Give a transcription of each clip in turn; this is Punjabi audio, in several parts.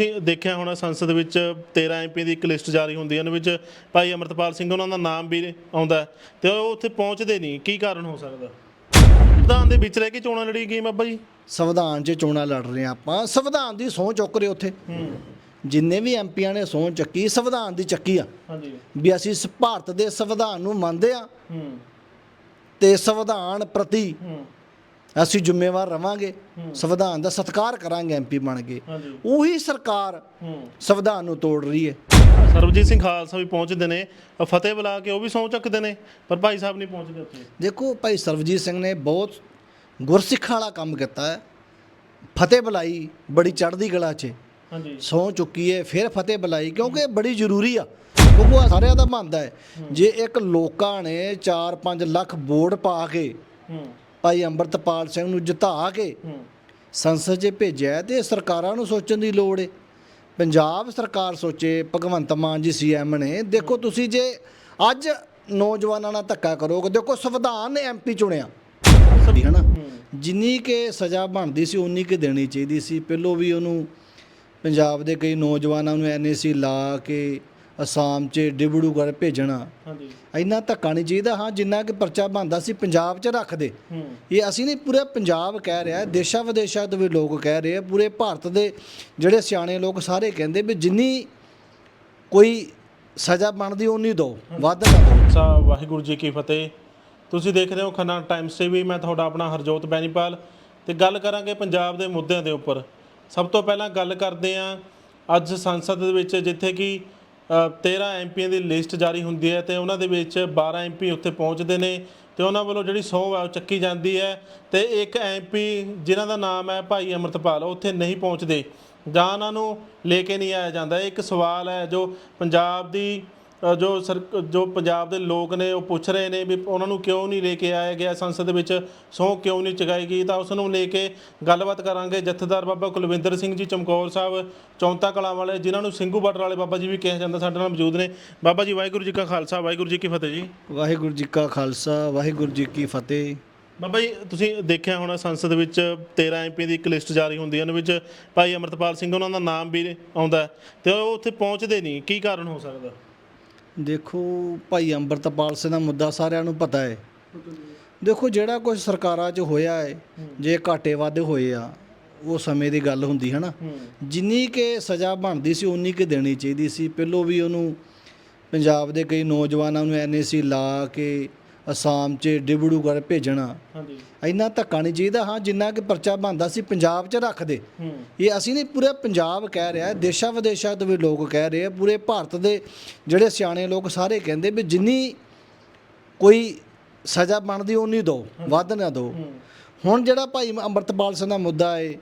ਤੁਸੀਂ ਦੇਖਿਆ ਹੋਣਾ ਸੰਸਦ ਵਿੱਚ 13 ਐਮਪੀ ਦੀ ਇੱਕ ਲਿਸਟ ਜਾਰੀ ਹੁੰਦੀ ਹੈ ਉਹਦੇ ਵਿੱਚ ਭਾਈ ਅਮਰਤਪਾਲ ਸਿੰਘ ਉਹਨਾਂ ਦਾ ਨਾਮ ਵੀ ਆਉਂਦਾ ਤੇ ਉਹ ਉੱਥੇ ਪਹੁੰਚਦੇ ਨਹੀਂ। ਕੀ ਕਾਰਨ ਹੋ ਸਕਦਾ? ਸੰਵਿਧਾਨ ਦੇ ਵਿੱਚ ਰਹਿ ਕੇ ਚੋਣਾਂ ਲੜੀ ਗਈ ਬਾਬਾ ਜੀ। ਸੰਵਿਧਾਨ 'ਚ ਚੋਣਾਂ ਲੜ ਰਹੇ ਆਪਾਂ। ਸੰਵਿਧਾਨ ਦੀ ਸਹੁੰ ਚੁੱਕ ਰਹੇ ਉੱਥੇ। ਜਿੰਨੇ ਵੀ ਐਮਪੀਆਂ ਨੇ ਸਹੁੰ ਚੱਕੀ ਸੰਵਿਧਾਨ ਦੀ ਚੱਕੀ ਆ। ਹਾਂਜੀ। ਵੀ ਅਸੀਂ ਭਾਰਤ ਦੇ ਸੰਵਿਧਾਨ ਨੂੰ ਮੰਨਦੇ ਆ ਹੂੰ। ਤੇ ਸੰਵਿਧਾਨ ਪ੍ਰਤੀ ਅਸੀਂ ਜ਼ਿੰਮੇਵਾਰ ਰਵਾਂਗੇ ਸੰਵਿਧਾਨ ਦਾ ਸਤਿਕਾਰ ਕਰਾਂਗੇ ਐਮਪੀ ਬਣ ਕੇ। ਉਹੀ ਸਰਕਾਰ ਸੰਵਿਧਾਨ ਨੂੰ ਤੋੜ ਰਹੀ ਹੈ। ਸਰਬਜੀਤ ਸਿੰਘ ਖਾਲਸਾ ਵੀ ਪਹੁੰਚਦੇ ਨੇ ਫਤਿਹ ਬੁਲਾ ਕੇ ਉਹ ਵੀ ਸਹੁੰ ਚੱਕਦੇ ਨੇ ਪਰ ਭਾਈ ਸਾਹਿਬ ਨਹੀਂ ਪਹੁੰਚਦੇ ਉੱਥੇ। ਦੇਖੋ ਭਾਈ ਸਰਵਜੀਤ ਸਿੰਘ ਨੇ ਬਹੁਤ ਗੁਰਸਿੱਖਾਂ ਵਾਲਾ ਕੰਮ ਕੀਤਾ ਹੈ। ਫਤਿਹ ਬੁਲਾਈ ਬੜੀ ਚੜ੍ਹਦੀ ਕਲਾ 'ਚ। ਹਾਂਜੀ। ਸਹੁੰ ਚੁੱਕੀ ਹੈ ਫਿਰ ਫਤਿਹ ਬੁਲਾਈ ਕਿਉਂਕਿ ਬੜੀ ਜ਼ਰੂਰੀ ਆ। ਕਿਉਂਕਿ ਸਾਰਿਆਂ ਦਾ ਮੰਨਦਾ ਹੈ। ਜੇ ਇੱਕ ਲੋਕਾਂ ਨੇ 4-5 ਲੱਖ ਵੋਟ ਪਾ ਕੇ ਭਾਈ ਅੰਮ੍ਰਿਤਪਾਲ ਸਿੰਘ ਨੂੰ ਜਿਤਾ ਕੇ ਸੰਸਦ 'ਚ ਭੇਜਿਆ ਤੇ ਸਰਕਾਰਾਂ ਨੂੰ ਸੋਚਣ ਦੀ ਲੋੜ ਹੈ ਪੰਜਾਬ ਸਰਕਾਰ ਸੋਚੇ ਭਗਵੰਤ ਮਾਨ ਜੀ ਸੀਐਮ ਨੇ। ਦੇਖੋ ਤੁਸੀਂ ਜੇ ਅੱਜ ਨੌਜਵਾਨਾਂ ਨਾਲ ਧੱਕਾ ਕਰੋਗੇ ਦੇਖੋ ਸੰਵਿਧਾਨ ਨੇ ਐਮਪੀ ਚੁਣਿਆ। ਹੈ। ਨਾ ਜਿੰਨੀ ਕਿ ਸਜ਼ਾ ਬਣਦੀ ਸੀ ਉਨੀ ਕਿ ਦੇਣੀ ਚਾਹੀਦੀ ਸੀ। ਪਹਿਲੋਂ ਵੀ ਉਹਨੂੰ ਪੰਜਾਬ ਦੇ ਕਈ ਨੌਜਵਾਨਾਂ ਨੂੰ ਐਨਏਸੀ ਲਾ ਕੇ ਅਸਾਮ 'ਚ ਡਿਬੜੂ ਕਰ ਭੇਜਣਾ। ਹਾਂਜੀ। ਇੰਨਾ ਧੱਕਾ ਨਹੀਂ ਚਾਹੀਦਾ ਹਾਂ ਜਿੰਨਾ ਕਿ ਪਰਚਾ ਬਣਦਾ ਸੀ ਪੰਜਾਬ 'ਚ ਰੱਖ ਦੇ। ਇਹ ਅਸੀਂ ਨਹੀਂ ਪੂਰੇ ਪੰਜਾਬ ਕਹਿ ਰਿਹਾ ਦੇਸ਼ਾਂ ਵਿਦੇਸ਼ਾਂ ਤੋਂ ਵੀ ਲੋਕ ਕਹਿ ਰਹੇ ਆ ਪੂਰੇ ਭਾਰਤ ਦੇ ਜਿਹੜੇ ਸਿਆਣੇ ਲੋਕ ਸਾਰੇ ਕਹਿੰਦੇ ਵੀ ਜਿੰਨੀ ਕੋਈ ਸਜ਼ਾ ਬਣਦੀ ਉਨੀ ਦਿਓ ਵੱਧ ਨਾ ਦਿਓ ਸਾ ਵਾਹਿਗੁਰੂ ਜੀ ਕੀ ਫਤਿਹ। ਤੁਸੀਂ ਦੇਖ ਰਹੇ ਹੋ ਖੰਨਾ ਟਾਈਮਸ ਟੀਵੀ ਮੈਂ ਤੁਹਾਡਾ ਆਪਣਾ ਹਰਜੋਤ ਬੈਨੀਪਾਲ। ਤੇ ਗੱਲ ਕਰਾਂਗੇ ਪੰਜਾਬ ਦੇ ਮੁੱਦਿਆਂ ਦੇ ਉੱਪਰ। ਸਭ ਤੋਂ ਪਹਿਲਾਂ ਗੱਲ ਕਰਦੇ ਹਾਂ ਅੱਜ ਸੰਸਦ ਦੇ ਵਿੱਚ ਜਿੱਥੇ ਕਿ 13 ਐਮਪੀਆਂ ਦੀ ਲਿਸਟ ਜਾਰੀ ਹੁੰਦੀ ਹੈ ਤੇ ਉਹਨਾਂ ਦੇ ਵਿੱਚ 12 ਐਮਪੀ ਉੱਥੇ ਪਹੁੰਚਦੇ ਨੇ ਤੇ ਉਹਨਾਂ ਵੱਲੋਂ ਜਿਹੜੀ ਸਹੁੰ ਹੈ ਉਹ ਚੱਕੀ ਜਾਂਦੀ ਹੈ ਤੇ ਇੱਕ ਐਮਪੀ ਜਿਨ੍ਹਾਂ ਦਾ ਨਾਮ ਹੈ ਭਾਈ ਅਮਰਤਪਾਲ, ਉਹ ਉੱਥੇ ਨਹੀਂ ਪਹੁੰਚਦੇ। ਜਾਂ ਉਹਨਾਂ ਨੂੰ ਲੈ ਕੇ ਨਹੀਂ ਆਇਆ ਜਾਂਦਾ। ਇੱਕ ਸਵਾਲ ਹੈ ਜੋ ਪੰਜਾਬ ਦੀ ਜੋ ਸਰ ਜੋ ਪੰਜਾਬ ਦੇ ਲੋਕ ਨੇ ਉਹ ਪੁੱਛ ਰਹੇ ਨੇ ਵੀ ਉਹਨਾਂ ਨੂੰ ਕਿਉਂ ਨਹੀਂ ਲੈ ਕੇ ਆਇਆ ਗਿਆ ਸੰਸਦ ਵਿੱਚ ਸਹੁੰ ਕਿਉਂ ਨਹੀਂ ਚੁਕਾਈ ਗਈ? ਤਾਂ ਉਸ ਨੂੰ ਲੈ ਕੇ ਗੱਲਬਾਤ ਕਰਾਂਗੇ ਜਥੇਦਾਰ ਬਾਬਾ ਕੁਲਵਿੰਦਰ ਸਿੰਘ ਜੀ ਚਮਕੌਰ ਸਾਹਿਬ ਚੌਂਤਾ ਕਲਾਂ ਵਾਲੇ ਜਿਨ੍ਹਾਂ ਨੂੰ ਸਿੰਘੂ ਬਾਰਡਰ ਵਾਲੇ ਬਾਬਾ ਜੀ ਵੀ ਕਿਹਾ ਜਾਂਦਾ ਸਾਡੇ ਨਾਲ ਮੌਜੂਦ ਨੇ। ਬਾਬਾ ਜੀ ਵਾਹਿਗੁਰੂ ਜੀ ਕਾ ਖਾਲਸਾ ਵਾਹਿਗੁਰੂ ਜੀ ਕੀ ਫਤਿਹ ਜੀ। ਵਾਹਿਗੁਰੂ ਜੀ ਕਾ ਖਾਲਸਾ ਵਾਹਿਗੁਰੂ ਜੀ ਕੀ ਫਤਿਹ। ਬਾਬਾ ਜੀ ਤੁਸੀਂ ਦੇਖਿਆ ਹੋਣਾ ਸੰਸਦ ਵਿੱਚ 13 ਐਮਪੀ ਦੀ ਇੱਕ ਲਿਸਟ ਜਾਰੀ ਹੁੰਦੀ ਹੈ ਉਹਦੇ ਵਿੱਚ ਭਾਈ ਅਮਰਤਪਾਲ ਸਿੰਘ ਉਹਨਾਂ ਦਾ ਨਾਮ ਵੀ ਆਉਂਦਾ ਤੇ ਉਹ ਉੱਥੇ ਪਹੁੰਚਦੇ ਨਹੀਂ। ਕੀ ਕਾਰਨ ਹੋ ਸਕਦਾ? ਦੇਖੋ ਭਾਈ ਅੰਮ੍ਰਿਤਪਾਲ ਸਿੰਘ ਦਾ ਮੁੱਦਾ ਸਾਰਿਆਂ ਨੂੰ ਪਤਾ ਹੈ। ਦੇਖੋ ਜਿਹੜਾ ਕੁਝ ਸਰਕਾਰਾਂ 'ਚ ਹੋਇਆ ਹੈ, ਜੇ ਘਾਟੇ ਵਾਧੇ ਹੋਏ ਆ, ਉਹ ਸਮੇਂ ਦੀ ਗੱਲ ਹੁੰਦੀ ਹੈ ਨਾ ਜਿੰਨੀ ਕਿ ਸਜ਼ਾ ਬਣਦੀ ਸੀ, ਉਨੀ ਕਿ ਦੇਣੀ ਚਾਹੀਦੀ ਸੀ। ਪਹਿਲੋਂ ਵੀ ਉਹਨੂੰ ਪੰਜਾਬ ਦੇ ਕਈ ਨੌਜਵਾਨਾਂ ਨੂੰ ਐਨਏਸੀ ਲਾ ਕੇ ਅਸਾਮ 'ਚ ਡਿਬੜੂ ਕਰ ਭੇਜਣਾ। ਹਾਂਜੀ। ਇੰਨਾ ਧੱਕਾ ਨਹੀਂ ਚਾਹੀਦਾ ਹਾਂ ਜਿੰਨਾ ਕਿ ਪਰਚਾ ਬਣਦਾ ਸੀ ਪੰਜਾਬ 'ਚ ਰੱਖ ਦੇ। ਇਹ ਅਸੀਂ ਨਹੀਂ ਪੂਰੇ ਪੰਜਾਬ ਕਹਿ ਰਿਹਾ ਦੇਸ਼ਾਂ ਵਿਦੇਸ਼ਾਂ ਤੋਂ ਵੀ ਲੋਕ ਕਹਿ ਰਹੇ ਆ ਪੂਰੇ ਭਾਰਤ ਦੇ ਜਿਹੜੇ ਸਿਆਣੇ ਲੋਕ ਸਾਰੇ ਕਹਿੰਦੇ ਵੀ ਜਿੰਨੀ ਕੋਈ ਸਜ਼ਾ ਬਣਦੀ ਉਨੀ ਦਿਓ ਵੱਧ ਨਾ ਹੂੰ। ਹੁਣ ਜਿਹੜਾ ਭਾਈ ਅੰਮ੍ਰਿਤਪਾਲ ਸਿੰਘ ਦਾ ਮੁੱਦਾ ਹੈ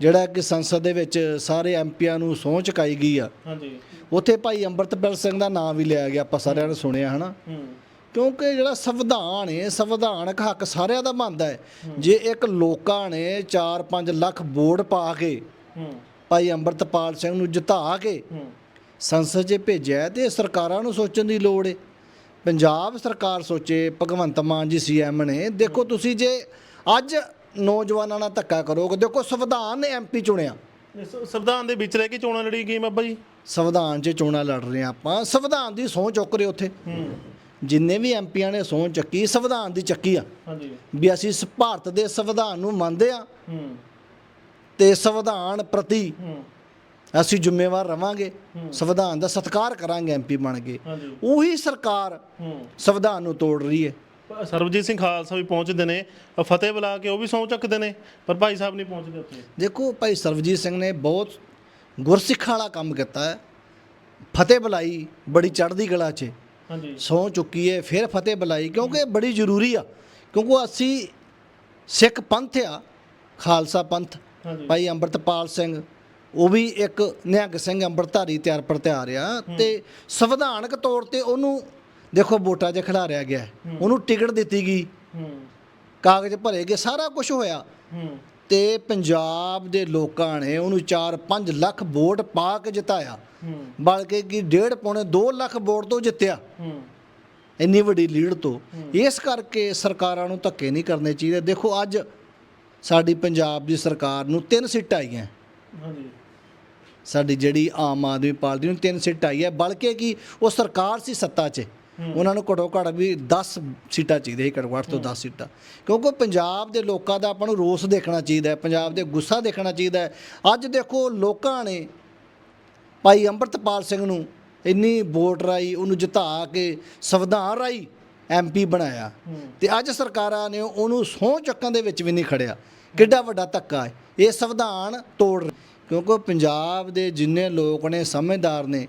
ਜਿਹੜਾ ਕਿ ਸੰਸਦ ਦੇ ਵਿੱਚ ਸਾਰੇ ਐਮਪੀਆਂ ਨੂੰ ਸਹੁੰ ਚੁਕਾਈ ਗਈ ਆ ਹਾਂਜੀ। ਉੱਥੇ ਭਾਈ ਅੰਮ੍ਰਿਤਪਾਲ ਸਿੰਘ ਦਾ ਨਾਮ ਵੀ ਲਿਆ ਗਿਆ ਆਪਾਂ ਸਾਰਿਆਂ ਨੇ ਸੁਣਿਆ ਹਨਾ? ਹੂੰ। ਕਿਉਂਕਿ ਜਿਹੜਾ ਸੰਵਿਧਾਨ ਹੈ ਸੰਵਿਧਾਨਕ ਹੱਕ ਸਾਰਿਆਂ ਦਾ ਬਣਦਾ ਹੈ ਜੇ ਇੱਕ ਲੋਕਾਂ ਨੇ 4-5 ਲੱਖ ਵੋਟ ਪਾ ਕੇ ਭਾਈ ਅੰਮ੍ਰਿਤਪਾਲ ਸਿੰਘ ਨੂੰ ਜਿਤਾ ਕੇ ਸੰਸਦ 'ਚ ਭੇਜਿਆ ਤੇ ਸਰਕਾਰਾਂ ਨੂੰ ਸੋਚਣ ਦੀ ਲੋੜ ਹੈ ਪੰਜਾਬ ਸਰਕਾਰ ਸੋਚੇ ਭਗਵੰਤ ਮਾਨ ਜੀ ਸੀਐਮ ਨੇ। ਦੇਖੋ ਤੁਸੀਂ ਜੇ ਅੱਜ ਨੌਜਵਾਨਾਂ ਨਾਲ ਧੱਕਾ ਕਰੋਗੇ ਦੇਖੋ ਸੰਵਿਧਾਨ ਨੇ ਐਮਪੀ ਚੁਣਿਆ। ਸੰਵਿਧਾਨ ਦੇ ਵਿੱਚ ਰਹਿ ਕੇ ਚੋਣਾਂ ਲੜੀ ਗਈ ਬਾਬਾ ਜੀ। ਸੰਵਿਧਾਨ 'ਚ ਚੋਣਾਂ ਲੜ ਰਹੇ ਆਪਾਂ। ਸੰਵਿਧਾਨ ਦੀ ਸਹੁੰ ਚੁੱਕ ਰਹੇ ਉੱਥੇ। ਜਿੰਨੇ ਵੀ ਐਮਪੀਆਂ ਨੇ ਸਹੁੰ ਚੱਕੀ ਸੰਵਿਧਾਨ ਦੀ ਚੱਕੀ ਆ। ਹਾਂਜੀ। ਵੀ ਅਸੀਂ ਇਸ ਭਾਰਤ ਦੇ ਸੰਵਿਧਾਨ ਨੂੰ ਮੰਨਦੇ ਆ ਹੂੰ। ਤੇ ਸੰਵਿਧਾਨ ਪ੍ਰਤੀ ਹੂੰ। ਅਸੀਂ ਜ਼ਿੰਮੇਵਾਰ ਰਵਾਂਗੇ ਸੰਵਿਧਾਨ ਦਾ ਸਤਿਕਾਰ ਕਰਾਂਗੇ ਐਮਪੀ ਬਣ ਕੇ। ਉਹੀ ਸਰਕਾਰ ਹੂੰ। ਸੰਵਿਧਾਨ ਨੂੰ ਤੋੜ ਰਹੀ ਹੈ ਸਰਬਜੀਤ ਸਿੰਘ ਖਾਲਸਾ ਵੀ ਪਹੁੰਚਦੇ ਨੇ ਫਤਿਹ ਬੁਲਾ ਕੇ ਉਹ ਵੀ ਸਹੁੰ ਚੱਕਦੇ ਨੇ ਪਰ ਭਾਈ ਸਾਹਿਬ ਨਹੀਂ ਪਹੁੰਚਦੇ ਉੱਥੇ। ਦੇਖੋ ਭਾਈ ਸਰਵਜੀਤ ਸਿੰਘ ਨੇ ਬਹੁਤ ਗੁਰਸਿੱਖਾਂ ਵਾਲਾ ਕੰਮ ਕੀਤਾ ਹੈ। ਫਤਿਹ ਬੁਲਾਈ ਬੜੀ ਚੜ੍ਹਦੀ ਕਲਾ 'ਚ ਹਾਂਜੀ। ਸਹੁੰ ਚੁੱਕੀ ਹੈ ਫਿਰ ਫਤਿਹ ਬੁਲਾਈ ਕਿਉਂਕਿ ਇਹ ਬੜੀ ਜ਼ਰੂਰੀ ਆ। ਕਿਉਂਕਿ ਅਸੀਂ ਸਿੱਖ ਪੰਥ ਆ ਖਾਲਸਾ ਪੰਥ। ਭਾਈ ਅੰਮ੍ਰਿਤਪਾਲ ਸਿੰਘ ਉਹ ਵੀ ਇੱਕ ਨਿਹੰਗ ਸਿੰਘ ਅੰਮ੍ਰਿਤਧਾਰੀ ਤਿਆਰ ਪ੍ਰਤਿਆਰ ਆ ਤੇ ਸੰਵਿਧਾਨਕ ਤੌਰ ਤੇ ਉਹਨੂੰ ਦੇਖੋ ਵੋਟਾਂ 'ਚ ਖਿਡਾਰਿਆ ਗਿਆ। ਉਹਨੂੰ ਟਿਕਟ ਦਿੱਤੀ ਗਈ। ਕਾਗਜ਼ ਭਰੇ ਗਏ ਸਾਰਾ ਕੁਝ ਹੋਇਆ। ਤੇ ਪੰਜਾਬ ਦੇ ਲੋਕਾਂ ਨੇ ਉਹਨੂੰ 4-5 ਲੱਖ ਵੋਟ ਪਾ ਕੇ ਜਿਤਾਇਆ। ਬਲਕਿ ਕਿ ਡੇਢ ਪੌਣੇ 2 ਲੱਖ ਵੋਟ ਤੋਂ ਜਿੱਤਿਆ। ਇੰਨੀ ਵੱਡੀ ਲੀਡ ਤੋਂ। ਇਸ ਕਰਕੇ ਸਰਕਾਰਾਂ ਨੂੰ ਧੱਕੇ ਨਹੀਂ ਕਰਨੇ ਚਾਹੀਦੇ। ਦੇਖੋ ਅੱਜ ਸਾਡੀ ਪੰਜਾਬ ਦੀ ਸਰਕਾਰ ਨੂੰ ਤਿੰਨ ਸੀਟਾਂ ਆਈਆਂ। ਹਾਂਜੀ। ਸਾਡੀ ਜਿਹੜੀ ਆਮ ਆਦਮੀ ਪਾਰਟੀ ਨੂੰ ਤਿੰਨ ਸੀਟ ਆਈ ਹੈ ਬਲਕਿ ਕਿ ਉਹ ਸਰਕਾਰ ਸੀ ਸੱਤਾ 'ਚ। ਉਹਨਾਂ ਨੂੰ ਘੱਟੋ ਘੱਟ ਵੀ 10 ਸੀਟਾਂ ਚਾਹੀਦੀਆਂ ਸੀ ਘੱਟੋ ਘੱਟ ਤੋਂ 10 ਸੀਟਾਂ। ਕਿਉਂਕਿ ਪੰਜਾਬ ਦੇ ਲੋਕਾਂ ਦਾ ਆਪਾਂ ਨੂੰ ਰੋਸ ਦੇਖਣਾ ਚਾਹੀਦਾ ਹੈ ਪੰਜਾਬ ਦੇ ਗੁੱਸਾ ਦੇਖਣਾ ਚਾਹੀਦਾ ਹੈ। ਅੱਜ ਦੇਖੋ ਲੋਕਾਂ ਨੇ ਭਾਈ ਅੰਮ੍ਰਿਤਪਾਲ ਸਿੰਘ ਨੂੰ ਇੰਨੀ ਵੋਟ ਰਾਈ ਉਹਨੂੰ ਜਿਤਾ ਕੇ ਸੰਵਿਧਾਨ ਰਾਈ ਐਮਪੀ ਬਣਾਇਆ। ਤੇ ਅੱਜ ਸਰਕਾਰਾਂ ਨੇ ਉਹਨੂੰ ਸਹੁੰ ਚੱਕਣ ਦੇ ਵਿੱਚ ਵੀ ਨਹੀਂ ਖੜਿਆ। ਕਿੱਡਾ ਵੱਡਾ ਧੱਕਾ ਹੈ। ਇਹ ਸੰਵਿਧਾਨ ਤੋੜ ਕਿਉਂਕਿ ਪੰਜਾਬ ਦੇ ਜਿੰਨੇ ਲੋਕ ਨੇ ਸਮਝਦਾਰ ਨੇ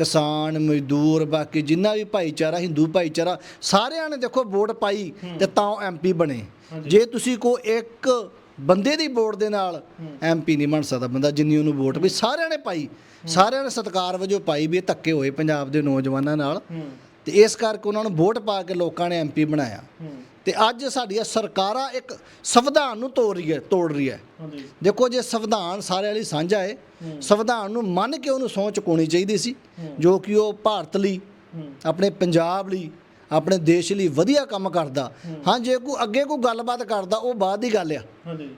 ਕਿਸਾਨ ਮਜ਼ਦੂਰ ਬਾਕੀ ਜਿੰਨਾ ਵੀ ਭਾਈਚਾਰਾ ਹਿੰਦੂ ਭਾਈਚਾਰਾ ਸਾਰਿਆਂ ਨੇ ਦੇਖੋ ਵੋਟ ਪਾਈ ਤੇ ਤਾਂ ਐਮਪੀ ਬਣੇ। ਜੇ ਤੁਸੀਂ ਕੋ ਇੱਕ ਬੰਦੇ ਦੀ ਵੋਟ ਦੇ ਨਾਲ ਐਮਪੀ ਨਹੀਂ ਬਣ ਸਕਦਾ ਬੰਦਾ ਜਿੰਨੀ ਉਹਨੂੰ ਵੋਟ ਵੀ ਸਾਰਿਆਂ ਨੇ ਪਾਈ। ਸਾਰਿਆਂ ਨੇ ਸਤਿਕਾਰ ਵਜੋਂ ਪਾਈ ਵੀ ਇਹ ਧੱਕੇ ਹੋਏ ਪੰਜਾਬ ਦੇ ਨੌਜਵਾਨਾਂ ਨਾਲ। ਤੇ ਇਸ ਕਰਕੇ ਉਹਨਾਂ ਨੂੰ ਵੋਟ ਪਾ ਕੇ ਲੋਕਾਂ ਨੇ ਐਮਪੀ ਬਣਾਇਆ। ਤੇ ਅੱਜ ਸਾਡੀਆਂ ਸਰਕਾਰਾਂ ਇੱਕ ਸੰਵਿਧਾਨ ਨੂੰ ਤੋੜ ਰਹੀ ਹੈ ਤੋੜ ਰਹੀ ਹੈ। ਦੇਖੋ ਜੇ ਸੰਵਿਧਾਨ ਸਾਰਿਆਂ ਲਈ ਸਾਂਝਾ ਹੈ ਸੰਵਿਧਾਨ ਨੂੰ ਮੰਨ ਕੇ ਉਹਨੂੰ ਸਹੁੰ ਚੁਕਾਉਣੀ ਚਾਹੀਦੀ ਸੀ ਜੋ ਕਿ ਉਹ ਭਾਰਤ ਲਈ ਆਪਣੇ ਪੰਜਾਬ ਲਈ ਆਪਣੇ ਦੇਸ਼ ਲਈ ਵਧੀਆ ਕੰਮ ਕਰਦਾ। ਹਾਂ ਜੇ ਕੋਈ ਅੱਗੇ ਕੋਈ ਗੱਲਬਾਤ ਕਰਦਾ ਉਹ ਬਾਅਦ ਦੀ ਗੱਲ ਆ।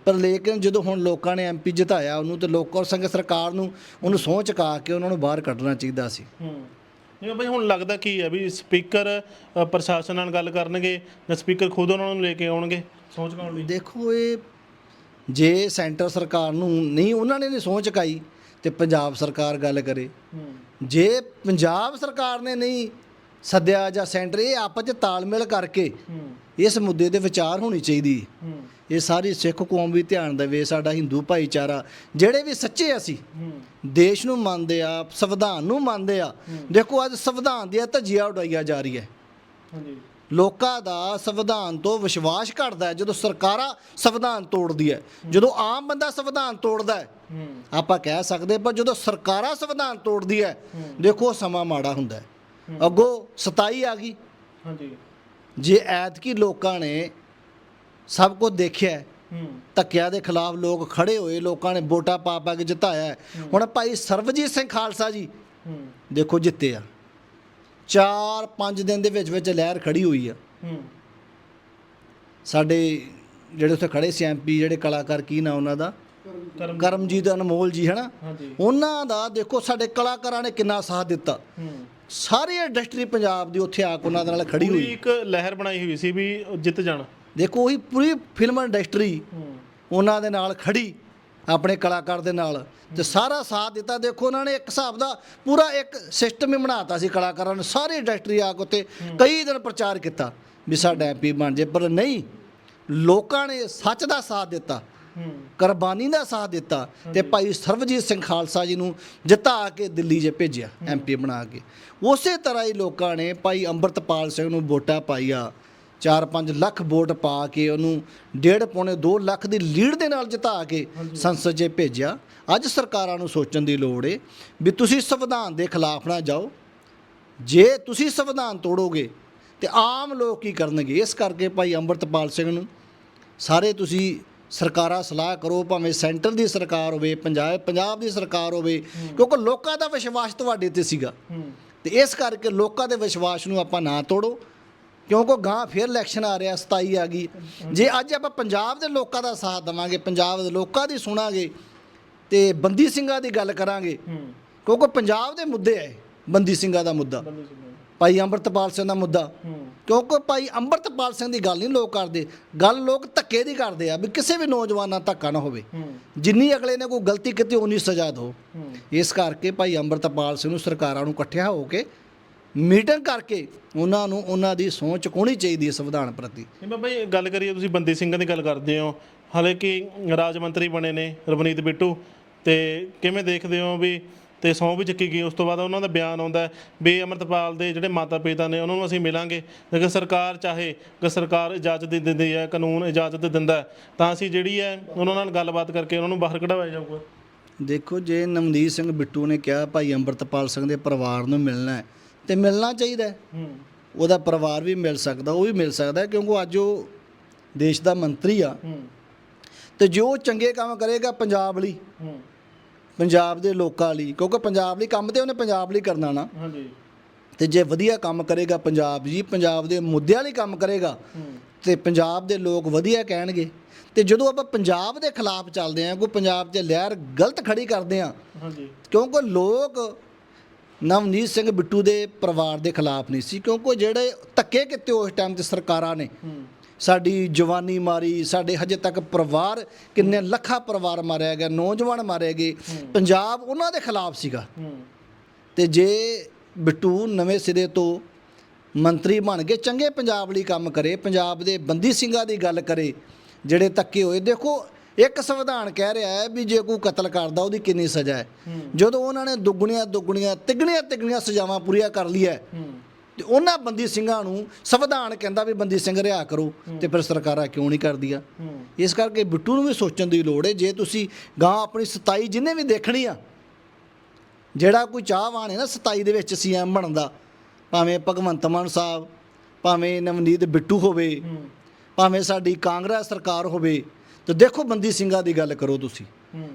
ਪਰ ਲੇਕਿਨ ਜਦੋਂ ਹੁਣ ਲੋਕਾਂ ਨੇ ਐਮਪੀ ਜਿਤਾਇਆ ਉਹਨੂੰ ਤੇ ਲੋਕਾਂ ਸੰਗ ਸਰਕਾਰ ਨੂੰ ਉਹਨੂੰ ਸਹੁੰ ਚੁਕਾ ਕੇ ਉਹਨਾਂ ਨੂੰ ਬਾਹਰ ਕੱਢਣਾ ਚਾਹੀਦਾ ਸੀ। ਜਿਵੇਂ ਬਈ ਹੁਣ ਲੱਗਦਾ ਕੀ ਹੈ ਵੀ ਸਪੀਕਰ ਪ੍ਰਸ਼ਾਸਨ ਨਾਲ ਗੱਲ ਕਰਨਗੇ ਜਾਂ ਸਪੀਕਰ ਖੁਦ ਉਹਨਾਂ ਨੂੰ ਲੈ ਕੇ ਆਉਣਗੇ ਸੋਚ ਕਾਉਣ ਲਈ? ਦੇਖੋ ਇਹ ਜੇ ਸੈਂਟਰ ਸਰਕਾਰ ਨੂੰ ਨਹੀਂ ਉਹਨਾਂ ਨੇ ਨਹੀਂ ਸਹੁੰ ਚੁਕਾਈ ਤੇ ਪੰਜਾਬ ਸਰਕਾਰ ਗੱਲ ਕਰੇ। ਜੇ ਪੰਜਾਬ ਸਰਕਾਰ ਨੇ ਨਹੀਂ ਸੱਦਿਆ ਜਾਂ ਸੈਂਟਰ ਇਹ ਆਪਸ ਚ ਤਾਲਮੇਲ ਕਰਕੇ ਇਸ ਮੁੱਦੇ ਤੇ ਵਿਚਾਰ ਹੋਣੀ ਚਾਹੀਦੀ। ਇਹ ਸਾਰੀ ਸਿੱਖ ਕੌਮ ਵੀ ਧਿਆਨ ਦੇਵੇ ਸਾਡਾ ਹਿੰਦੂ ਭਾਈਚਾਰਾ ਜਿਹੜੇ ਵੀ ਸੱਚੇ ਅਸੀਂ ਦੇਸ਼ ਨੂੰ ਮੰਨਦੇ ਆ ਸੰਵਿਧਾਨ ਨੂੰ ਮੰਨਦੇ ਆ। ਦੇਖੋ ਅੱਜ ਸੰਵਿਧਾਨ ਦੀਆਂ ਧੱਜੀਆਂ ਉਡਾਈਆਂ ਜਾ ਰਹੀ ਹੈ ਲੋਕਾਂ ਦਾ ਸੰਵਿਧਾਨ ਤੋਂ ਵਿਸ਼ਵਾਸ ਘਟਦਾ ਹੈ ਜਦੋਂ ਸਰਕਾਰਾਂ ਸੰਵਿਧਾਨ ਤੋੜਦੀ ਹੈ। ਜਦੋਂ ਆਮ ਬੰਦਾ ਸੰਵਿਧਾਨ ਤੋੜਦਾ ਹੈ ਆਪਾਂ ਕਹਿ ਸਕਦੇ ਪਰ ਜਦੋਂ ਸਰਕਾਰਾਂ ਸੰਵਿਧਾਨ ਤੋੜਦੀ ਹੈ ਦੇਖੋ ਸਮਾਂ ਮਾੜਾ ਹੁੰਦਾ ਹੈ। ਅੱਗੋਂ 27 ਆ ਗਈ। ਹਾਂਜੀ। ਜੇ ਐਤਕੀ ਲੋਕਾਂ ਨੇ ਸਭ ਕੁਝ ਦੇਖਿਆ ਧੱਕਿਆਂ ਦੇ ਖਿਲਾਫ ਲੋਕ ਖੜੇ ਹੋਏ ਲੋਕਾਂ ਨੇ ਵੋਟਾਂ ਪਾ ਪਾ ਕੇ ਜਿਤਾਇਆ। ਹੁਣ ਭਾਈ ਸਰਬਜੀਤ ਸਿੰਘ ਖਾਲਸਾ ਜੀ ਦੇਖੋ ਜਿੱਤੇ ਆ। 4-5 ਦਿਨ ਦੇ ਵਿੱਚ ਵਿੱਚ ਲਹਿਰ ਖੜੀ ਹੋਈ ਆ। ਹੂੰ। ਸਾਡੇ ਜਿਹੜੇ ਉੱਥੇ ਖੜੇ ਸੀ ਐਮਪੀ ਜਿਹੜੇ ਕਲਾਕਾਰ ਕੀ ਨਾ ਉਹਨਾਂ ਦਾ? ਕਰਮ ਕਰਮਜੀਤ ਅਨਮੋਲ ਜੀ ਹਨਾ? ਉਹਨਾਂ ਦਾ ਦੇਖੋ ਸਾਡੇ ਕਲਾਕਾਰਾਂ ਨੇ ਕਿੰਨਾ ਸਾਥ ਦਿੱਤਾ। ਹੂੰ। ਸਾਰੀ ਇੰਡਸਟਰੀ ਪੰਜਾਬ ਦੀ ਉੱਥੇ ਆ ਕੇ ਉਹਨਾਂ ਦੇ ਨਾਲ ਖੜੀ ਹੋਈ। ਇੱਕ ਲਹਿਰ ਬਣਾਈ ਹੋਈ ਸੀ ਵੀ ਜਿੱਤ ਜਾਣ। ਦੇਖੋ ਉਹੀ ਪੂਰੀ ਫਿਲਮ ਇੰਡਸਟਰੀ ਉਹਨਾਂ ਦੇ ਨਾਲ ਖੜੀ। ਆਪਣੇ ਕਲਾਕਾਰ ਦੇ ਨਾਲ। ਤੇ ਸਾਰਾ ਸਾਥ ਦਿੱਤਾ। ਦੇਖੋ, ਉਹਨਾਂ ਨੇ ਇੱਕ ਹਿਸਾਬ ਦਾ ਪੂਰਾ ਇੱਕ ਸਿਸਟਮ ਹੀ ਬਣਾਤਾ ਸੀ ਕਲਾਕਾਰਾਂ ਨੂੰ। ਸਾਰੀ ਇੰਡਸਟਰੀ ਆ ਕੇ ਉੱਤੇ ਕਈ ਦਿਨ ਪ੍ਰਚਾਰ ਕੀਤਾ ਵੀ ਸਾਡਾ ਐਮਪੀ ਬਣ ਜੇ। ਪਰ ਨਹੀਂ, ਲੋਕਾਂ ਨੇ ਸੱਚ ਦਾ ਸਾਥ ਦਿੱਤਾ। ਕੁਰਬਾਨੀ ਦਾ ਸਾਥ ਦਿੱਤਾ। ਤੇ ਭਾਈ ਸਰਵਜੀਤ ਸਿੰਘ ਖਾਲਸਾ ਜੀ ਨੂੰ ਜਿਤਾ ਕੇ ਦਿੱਲੀ 'ਚ ਭੇਜਿਆ ਐਮਪੀ ਬਣਾ ਕੇ। ਉਸੇ ਤਰ੍ਹਾਂ ਹੀ ਲੋਕਾਂ ਨੇ ਭਾਈ ਅੰਮ੍ਰਿਤਪਾਲ ਸਿੰਘ ਨੂੰ ਵੋਟਾਂ ਪਾਈਆ। 4-5 ਲੱਖ ਵੋਟ ਪਾ ਕੇ ਉਹਨੂੰ ਡੇਢ ਪੌਣੇ 2 ਲੱਖ ਦੀ ਲੀਡ ਦੇ ਨਾਲ ਜਿਤਾ ਕੇ ਸੰਸਦ 'ਚ ਭੇਜਿਆ। ਅੱਜ ਸਰਕਾਰਾਂ ਨੂੰ ਸੋਚਣ ਦੀ ਲੋੜ ਏ ਵੀ ਤੁਸੀਂ ਸੰਵਿਧਾਨ ਦੇ ਖਿਲਾਫ ਨਾ ਜਾਓ। ਜੇ ਤੁਸੀਂ ਸੰਵਿਧਾਨ ਤੋੜੋਗੇ ਤੇ ਆਮ ਲੋਕ ਕੀ ਕਰਨਗੇ? ਇਸ ਕਰਕੇ ਭਾਈ ਅੰਮ੍ਰਿਤਪਾਲ ਸਿੰਘ ਨੂੰ ਸਾਰੇ ਤੁਸੀਂ ਸਰਕਾਰਾਂ ਸਲਾਹ ਕਰੋ ਭਾਵੇਂ ਸੈਂਟਰ ਦੀ ਸਰਕਾਰ ਹੋਵੇ ਪੰਜਾਬ ਪੰਜਾਬ ਦੀ ਸਰਕਾਰ ਹੋਵੇ ਕਿਉਂਕਿ ਲੋਕਾਂ ਦਾ ਵਿਸ਼ਵਾਸ ਤੁਹਾਡੇ ਤੇ ਸੀਗਾ। ਤੇ ਇਸ ਕਰਕੇ ਲੋਕਾਂ ਦੇ ਵਿਸ਼ਵਾਸ ਨੂੰ ਆਪਾਂ ਨਾ ਤੋੜੋ। ਕਿਉਂਕਿ ਗਾਂ ਫੇਰ ਇਲੈਕਸ਼ਨ ਆ ਰਿਹਾ 27 ਆ ਗਈ। ਜੇ ਅੱਜ ਆਪਾਂ ਪੰਜਾਬ ਦੇ ਲੋਕਾਂ ਦਾ ਸਾਥ ਦੇਵਾਂਗੇ ਪੰਜਾਬ ਦੇ ਲੋਕਾਂ ਦੀ ਸੁਣਾਂਗੇ ਤੇ ਬੰਦੀ ਸਿੰਘਾਂ ਦੀ ਗੱਲ ਕਰਾਂਗੇ ਕਿਉਂਕਿ ਪੰਜਾਬ ਦੇ ਮੁੱਦੇ ਹੈ ਬੰਦੀ ਸਿੰਘਾਂ ਦਾ ਮੁੱਦਾ। ਭਾਈ ਅੰਮ੍ਰਿਤਪਾਲ ਸਿੰਘ ਦਾ ਮੁੱਦਾ। ਕਿਉਂਕਿ ਭਾਈ ਅੰਮ੍ਰਿਤਪਾਲ ਸਿੰਘ ਦੀ ਗੱਲ ਨਹੀਂ ਲੋਕ ਕਰਦੇ ਗੱਲ ਲੋਕ ਧੱਕੇ ਦੀ ਕਰਦੇ ਆ ਵੀ ਕਿਸੇ ਵੀ ਨੌਜਵਾਨ ਨਾਲ ਧੱਕਾ ਨਾ ਹੋਵੇ। ਜਿੰਨੀ ਅਗਲੇ ਨੇ ਕੋਈ ਗਲਤੀ ਕੀਤੀ ਉਨੀ ਸਜ਼ਾ ਦਿਓ। ਇਸ ਕਰਕੇ ਭਾਈ ਅੰਮ੍ਰਿਤਪਾਲ ਸਿੰਘ ਨੂੰ ਸਰਕਾਰਾਂ ਨੂੰ ਇਕੱਠਿਆ ਹੋ ਕੇ ਮੀਟਿੰਗ ਕਰਕੇ ਉਹਨਾਂ ਨੂੰ ਉਹਨਾਂ ਦੀ ਸੋਚ ਚੁਕਾਉਣੀ ਚਾਹੀਦੀ ਹੈ ਸੰਵਿਧਾਨ ਪ੍ਰਤੀ। ਨਹੀਂ ਬਾਬਾ ਜੀ ਗੱਲ ਕਰੀਏ ਤੁਸੀਂ ਬੰਦੀ ਸਿੰਘਾਂ ਦੀ ਗੱਲ ਕਰਦੇ ਹੋ। ਹਾਲੇ ਕਿ ਰਾਜ ਮੰਤਰੀ ਬਣੇ ਨੇ ਰਵਨੀਤ ਬਿੱਟੂ ਤੇ ਕਿਵੇਂ ਦੇਖਦੇ ਹੋ ਵੀ ਤੇ ਸਹੁੰ ਵੀ ਚੱਕੀ ਗਈ ਉਸ ਤੋਂ ਬਾਅਦ ਉਹਨਾਂ ਦਾ ਬਿਆਨ ਆਉਂਦਾ ਵੀ ਅਮਰਤਪਾਲ ਦੇ ਜਿਹੜੇ ਮਾਤਾ ਪਿਤਾ ਨੇ ਉਹਨਾਂ ਨੂੰ ਅਸੀਂ ਮਿਲਾਂਗੇ। ਜੇਕਰ ਸਰਕਾਰ ਚਾਹੇ ਕਿ ਸਰਕਾਰ ਇਜਾਜ਼ਤ ਦੇ ਦਿੰਦੀ ਹੈ ਕਾਨੂੰਨ ਇਜਾਜ਼ਤ ਦਿੰਦਾ ਤਾਂ ਅਸੀਂ ਜਿਹੜੀ ਹੈ ਉਹਨਾਂ ਨਾਲ ਗੱਲਬਾਤ ਕਰਕੇ ਉਹਨਾਂ ਨੂੰ ਬਾਹਰ ਕਢਵਾਇਆ ਜਾਊਗਾ। ਦੇਖੋ ਜੇ ਨਵਨੀਤ ਸਿੰਘ ਬਿੱਟੂ ਨੇ ਕਿਹਾ ਭਾਈ ਅੰਮ੍ਰਿਤਪਾਲ ਸਿੰਘ ਦੇ ਪਰਿਵਾਰ ਨੂੰ ਮਿਲਣਾ ਹੈ ਤੇ ਮਿਲਣਾ ਚਾਹੀਦਾ ਹੈ। ਹੂੰ। ਉਹਦਾ ਪਰਿਵਾਰ ਵੀ ਮਿਲ ਸਕਦਾ ਉਹ ਵੀ ਮਿਲ ਸਕਦਾ ਹੈ ਕਿਉਂਕਿ ਅੱਜ ਉਹ ਦੇਸ਼ ਦਾ ਮੰਤਰੀ ਆ। ਹੂੰ। ਤੇ ਜੋ ਚੰਗੇ ਕੰਮ ਕਰੇਗਾ ਪੰਜਾਬ ਲਈ ਹੂੰ। ਪੰਜਾਬ ਦੇ ਲੋਕਾਂ ਲਈ ਕਿਉਂਕਿ ਪੰਜਾਬ ਲਈ ਕੰਮ ਤੇ ਉਹਨੇ ਪੰਜਾਬ ਲਈ ਕਰਨਾ ਨਾ। ਹਾਂਜੀ। ਤੇ ਜੇ ਵਧੀਆ ਕੰਮ ਕਰੇਗਾ ਪੰਜਾਬ ਜੀ ਪੰਜਾਬ ਦੇ ਮੁੱਦਿਆਂ ਲਈ ਕੰਮ ਕਰੇਗਾ ਹੂੰ। ਤੇ ਪੰਜਾਬ ਦੇ ਲੋਕ ਵਧੀਆ ਕਹਿਣਗੇ। ਤੇ ਜਦੋਂ ਆਪਾਂ ਪੰਜਾਬ ਦੇ ਖਿਲਾਫ ਚੱਲਦੇ ਆਂ ਕੋਈ ਪੰਜਾਬ 'ਚ ਲਹਿਰ ਗਲਤ ਖੜੀ ਕਰਦੇ ਆਂ ਹਾਂਜੀ। ਕਿਉਂਕਿ ਲੋਕ ਨਵਨੀਤ ਸਿੰਘ ਬਿੱਟੂ ਦੇ ਪਰਿਵਾਰ ਦੇ ਖਿਲਾਫ ਨਹੀਂ ਸੀ ਕਿਉਂਕਿ ਜਿਹੜੇ ਧੱਕੇ ਕੀਤੇ ਉਸ ਟਾਈਮ ਤੇ ਸਰਕਾਰਾਂ ਨੇ। ਸਾਡੀ ਜਵਾਨੀ ਮਾਰੀ ਸਾਡੇ ਹਜੇ ਤੱਕ ਪਰਿਵਾਰ ਕਿੰਨੇ ਲੱਖਾਂ ਪਰਿਵਾਰ ਮਾਰਿਆ ਗਿਆ ਨੌਜਵਾਨ ਮਾਰੇ ਗਏ। ਪੰਜਾਬ ਉਹਨਾਂ ਦੇ ਖਿਲਾਫ ਸੀਗਾ। ਤੇ ਜੇ ਬਿੱਟੂ ਨਵੇਂ ਸਿਰੇ ਤੋਂ ਮੰਤਰੀ ਬਣ ਕੇ ਚੰਗੇ ਪੰਜਾਬ ਲਈ ਕੰਮ ਕਰੇ ਪੰਜਾਬ ਦੇ ਬੰਦੀ ਸਿੰਘਾਂ ਦੀ ਗੱਲ ਕਰੇ ਜਿਹੜੇ ਧੱਕੇ ਹੋਏ ਦੇਖੋ ਇੱਕ ਸੰਵਿਧਾਨ ਕਹਿ ਰਿਹਾ ਹੈ ਵੀ ਜੇ ਕੋਈ ਕਤਲ ਕਰਦਾ ਉਹਦੀ ਕਿੰਨੀ ਸਜ਼ਾ ਹੈ। ਜਦੋਂ ਉਹਨਾਂ ਨੇ ਦੁੱਗਣੀਆਂ ਦੁੱਗਣੀਆਂ ਤਿੱਗਣੀਆਂ ਤਿੱਗਣੀਆਂ ਸਜ਼ਾਵਾਂ ਪੂਰੀਆਂ ਕਰ ਲਈਆਂ ਤੇ ਉਹਨਾਂ ਬੰਦੀ ਸਿੰਘਾਂ ਨੂੰ ਸੰਵਿਧਾਨ ਕਹਿੰਦਾ ਵੀ ਬੰਦੀ ਸਿੰਘ ਰਿਹਾ ਕਰੋ ਤੇ ਫਿਰ ਸਰਕਾਰਾਂ ਕਿਉਂ ਨਹੀਂ ਕਰਦੀਆਂ? ਇਸ ਕਰਕੇ ਬਿੱਟੂ ਨੂੰ ਵੀ ਸੋਚਣ ਦੀ ਲੋੜ ਹੈ ਜੇ ਤੁਸੀਂ ਗਾਂ ਆਪਣੀ 27 ਜਿੰਨੇ ਵੀ ਦੇਖਣੀ ਆ ਜਿਹੜਾ ਕੋਈ ਚਾਹਵਾਨ ਹੈ ਨਾ 27 ਦੇ ਵਿੱਚ ਸੀਐਮ ਬਣਨ ਦਾ ਭਾਵੇਂ ਭਗਵੰਤ ਮਾਨ ਸਾਹਿਬ ਭਾਵੇਂ ਨਵਨੀਤ ਬਿੱਟੂ ਹੋਵੇ ਭਾਵੇਂ ਸਾਡੀ ਕਾਂਗਰਸ ਸਰਕਾਰ ਹੋਵੇ ਤੇ ਦੇਖੋ ਬੰਦੀ ਸਿੰਘਾਂ ਦੀ ਗੱਲ ਕਰੋ ਤੁਸੀਂ।